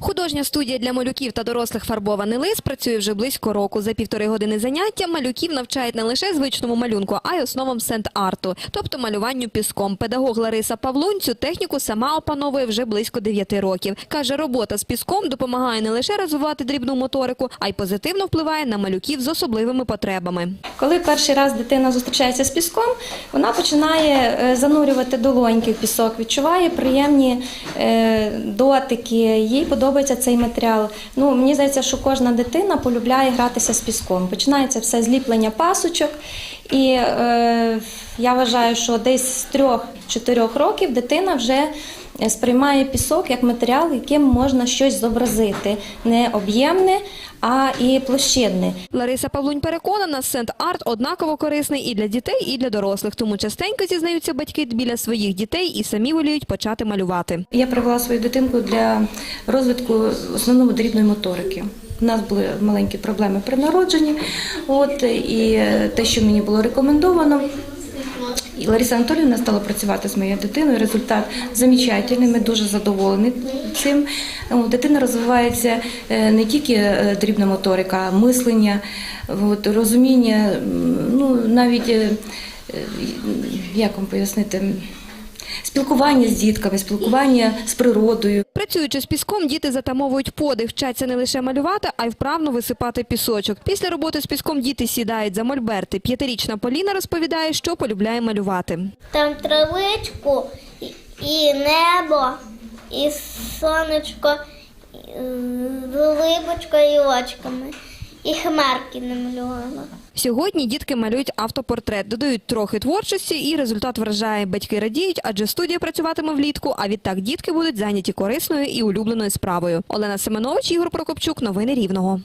Художня студія для малюків та дорослих фарбований лист працює вже близько року. За півтори години заняття малюків навчають не лише звичному малюнку, а й основам сент-арту, тобто малюванню піском. Педагог Лариса Павлунь цю техніку сама опановує вже близько 9 років. Каже, робота з піском допомагає не лише розвивати дрібну моторику, а й позитивно впливає на малюків з особливими потребами. Коли перший раз дитина зустрічається з піском, вона починає е, занурювати долоньки в пісок, відчуває приємні е, дотики, їй подобається цей матеріал. Ну, мені здається, що кожна дитина полюбляє гратися з піском. Починається все зліплення пасочок. І е, я вважаю, що десь з трьох-чотирьох років дитина вже сприймає пісок як матеріал, яким можна щось зобразити. Не об'ємне, а і площинне. Лариса Павлунь переконана, сент-арт однаково корисний і для дітей, і для дорослих. Тому частенько зізнаються батьки біля своїх дітей і самі воліють почати малювати. Я привела свою дитинку для розвитку основного дрібної моторики. У нас були маленькі проблеми при народженні, от і те, що мені було рекомендовано. І Лариса Анатоліївна стала працювати з моєю дитиною. Результат замечательний, ми дуже задоволені цим. Дитина розвивається е, не тільки е, дрібна моторика, а мислення, от, розуміння, ну навіть е, як вам пояснити. Спілкування з дітками, спілкування з природою. Працюючи з піском, діти затамовують подих, вчаться не лише малювати, а й вправно висипати пісочок. Після роботи з піском діти сідають за мольберти. П'ятирічна Поліна розповідає, що полюбляє малювати. Там травичку, і, небо, і сонечко, і, е, і очками. І хмарки намалювала. Сьогодні дітки малюють автопортрет, додають трохи творчості, і результат вражає. Батьки радіють, адже студія працюватиме влітку. А відтак дітки будуть зайняті корисною і улюбленою справою. Олена Семенович, Ігор Прокопчук. Новини Рівного.